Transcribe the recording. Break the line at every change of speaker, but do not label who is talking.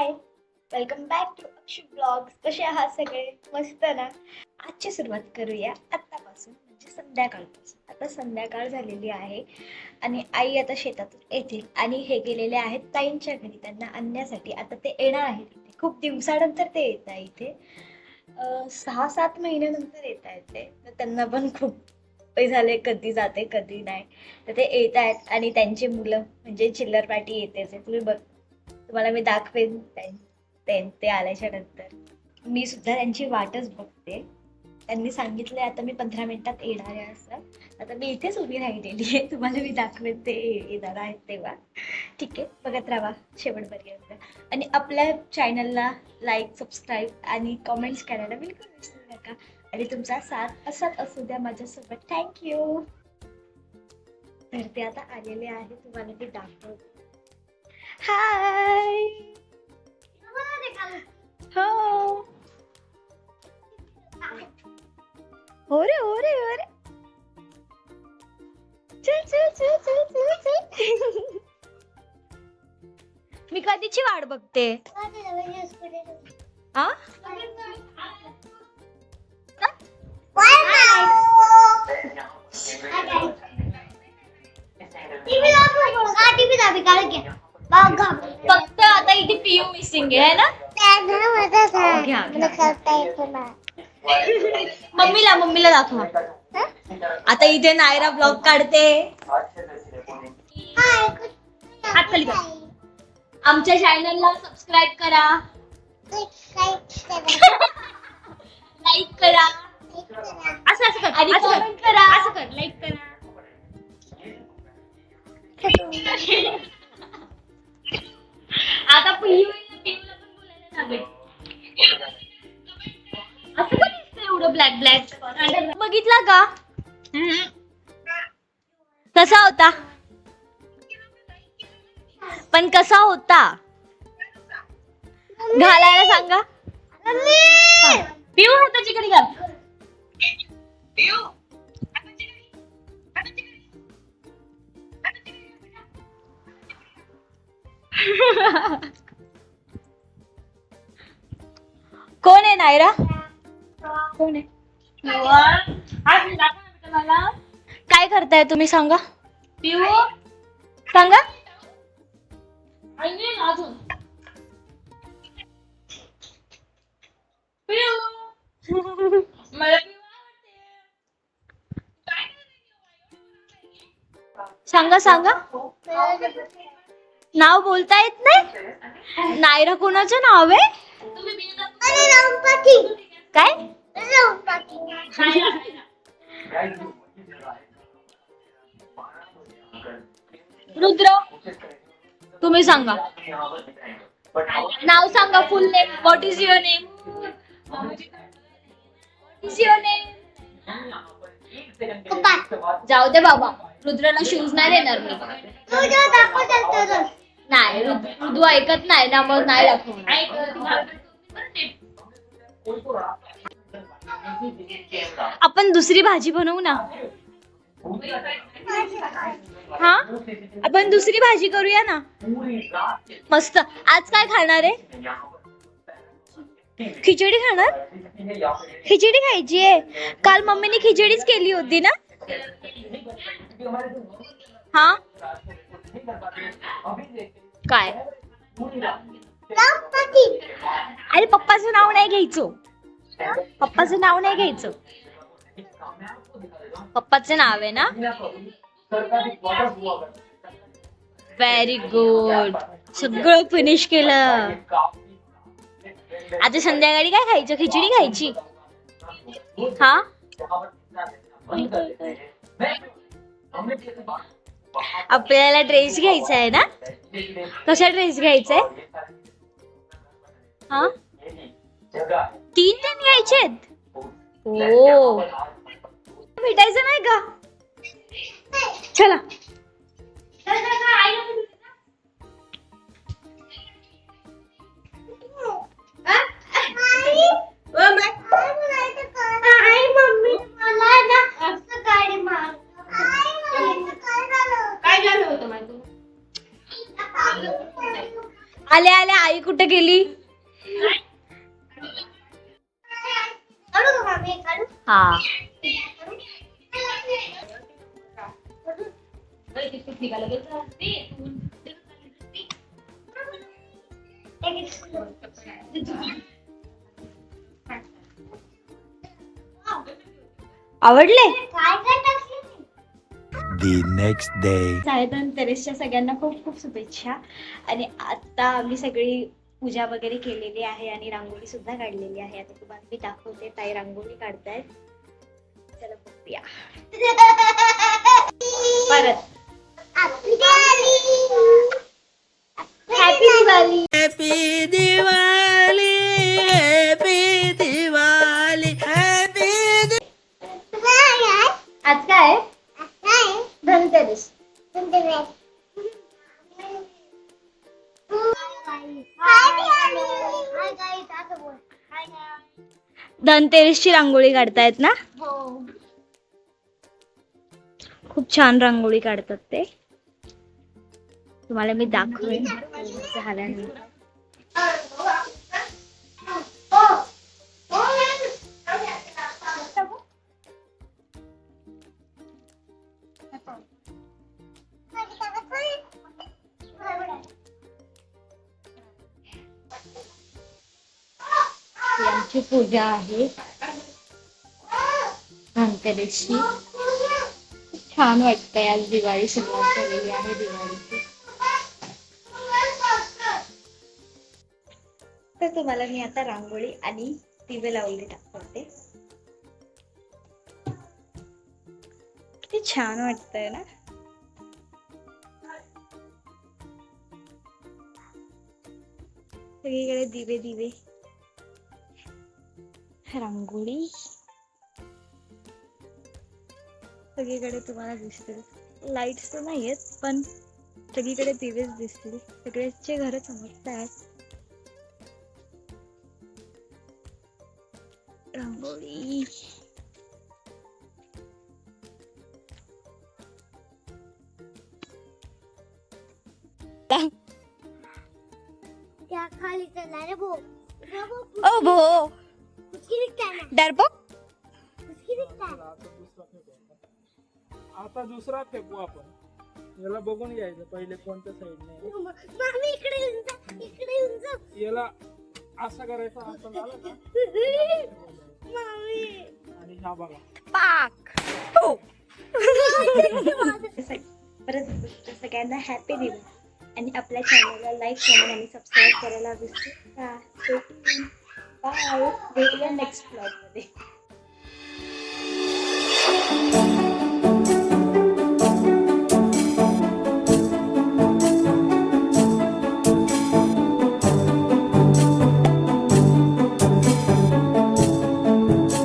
Hi welcome back to Akshu blogs कसे आहात सगळे? मस्त ना? आजची सुरुवात करूया. आत्तापासून म्हणजे संध्याकाळपासून. आता संध्याकाळ झालेली आहे आणि आई आता शेतातून येतील आणि हे गेलेले आहेत ताईंच्या घरी. त्यांना आणण्यासाठी आता ते येणार आहेत इथे. खूप दिवसानंतर ते येत आहे इथे. सहा सात महिन्यानंतर येत आहेत ते. तर त्यांना पण खूप झाले कधी जाते कधी नाही. तर ते येत आहेत आणि त्यांची मुलं म्हणजे चिल्लर पार्टी येते तुम्ही बघ. तुम्हाला मी दाखवेन ते आल्याच्यानंतर मी सुद्धा त्यांची वाटच बघते. त्यांनी सांगितलंय आता मी पंधरा मिनिटात येणार आहे असं. आता मी इथेच उभी राहिलेली आहे. तुम्हाला मी दाखवेन ते येणार आहेत तेव्हा. ठीक आहे बघत राहा. शेवटपर्यंत आणि आपल्या चॅनलला लाईक सबस्क्राईब आणि कमेंट्स करायला बिलकुल विसरू नका. आणि तुमचा साथ असाच असू द्या माझ्यासोबत. थँक्यू तर ते आता आलेले आहे. तुम्हाला ते दाखवते. हाय हो हो रे हो रे हो रे चल चल चल चल चल चल मी कधीची वाट बघते? फक्त आता इथे पियू मिसिंग आहे ना? घ्या, घ्या. मम्मीला मम्मीला दाखवा आता इथे नायरा ब्लॉग काढते. हात खाली कर. आमच्या चॅनलला सबस्क्राईब करा. ब्लॅक ब्लॅक बघितला का? कसा होता. पण कसा होता? घालायला सांगा. पिऊ हाताची कडी घाल. कोण आहे नायरा? कोण आहे काय करताय तुम्ही? सांगा. पिऊ. सांगा. सांगा सांगा. नाव बोलता येत नाही? नायरा कोणाचं नाव आहे? काय? रुद्र तुम्ही सांगा. नाव सांगा full name what is your name is your name जाऊ दे बाबा. रुद्रला शूज नाही देणार मी. नाही रुद्र ऐकत नाही ना मग नाही दाखवणार. आपण दुसरी भाजी बनवू ना. हा? आपण दुसरी भाजी करूया ना. मस्त. आज काय खाणार आहे? खिचडी खाणार? खिचडी खायची आहे. काल मम्मीने खिचडीच केली होती ना. हा? काय? अरे पप्पाचं नाव नाही घ्यायचं. पप्पाचं नाव नाही घ्यायचं. पप्पाचं नाव आहे ना? व्हेरी गुड सगळं फिनिश केलं. आता संध्याकाळी काय खायचं? खिचडी खायची. हा? आपल्याला ड्रेस घ्यायचा आहे ना? कसा ड्रेस घ्यायचा आहे? हा? तीन तीन घ्यायचे हो. भेटायचं नाही का? चला.
काय झालं होतं माहिती
आले आले आई कुठे गेली? हा. आवडले?
The next day.
सायधन तेरेसच्या सगळ्यांना खूप खूप शुभेच्छा. आणि आता आम्ही सगळी पूजा वगैरे केलेली आहे आणि रांगोळी सुद्धा काढलेली आहे. आता तुम्हाला मी दाखवते. ताई रांगोळी काढतायत. चला बघूया. परत. हॅपी दिवाळी
Happy Diwali,
धनतेरसची रांगोळी काढतायत ना? खूप छान रांगोळी काढतात ते. तुम्हाला मी दाखवेन. झाल्यानंतर. ही आमची पूजा आहे. धनतेरसची छान वाटतंय आज दिवाळी सुरुवात झालेली आहे दिवाळीची. तर तुम्हाला मी आता रांगोळी आणि दिवे लावले दाखवते. किती छान वाटतंय ना? सगळीकडे दिवे दिवे. रांगोळी. सगळीकडे तुम्हाला दिसतील. लाईट्स तर नाही आहेत पण सगळीकडे दिवेच दिसतील. सगळ्याचे घर चमकत आहेत. रांगोळी.
त्या खाली चला रे भो
ओ भो डरपोक
उसकी दिखता है
आता दुसरा फेकू आता दुसरा फेकू आपण. याला बघून घ्यायचं पहिले कोणत्या साईडने
मामी इकडे येऊन जा इकडे येऊन जा.
याला असं करायचं असं झालं का?
मामी.
आणि हा बघा.
पाक. परत सगळ्यांना हॅपी दिवाळी आणि आपल्या चॅनलला लाईक कमेंट आणि सबस्क्राईब करायला विसरू नका. Bye. Wait next vlog.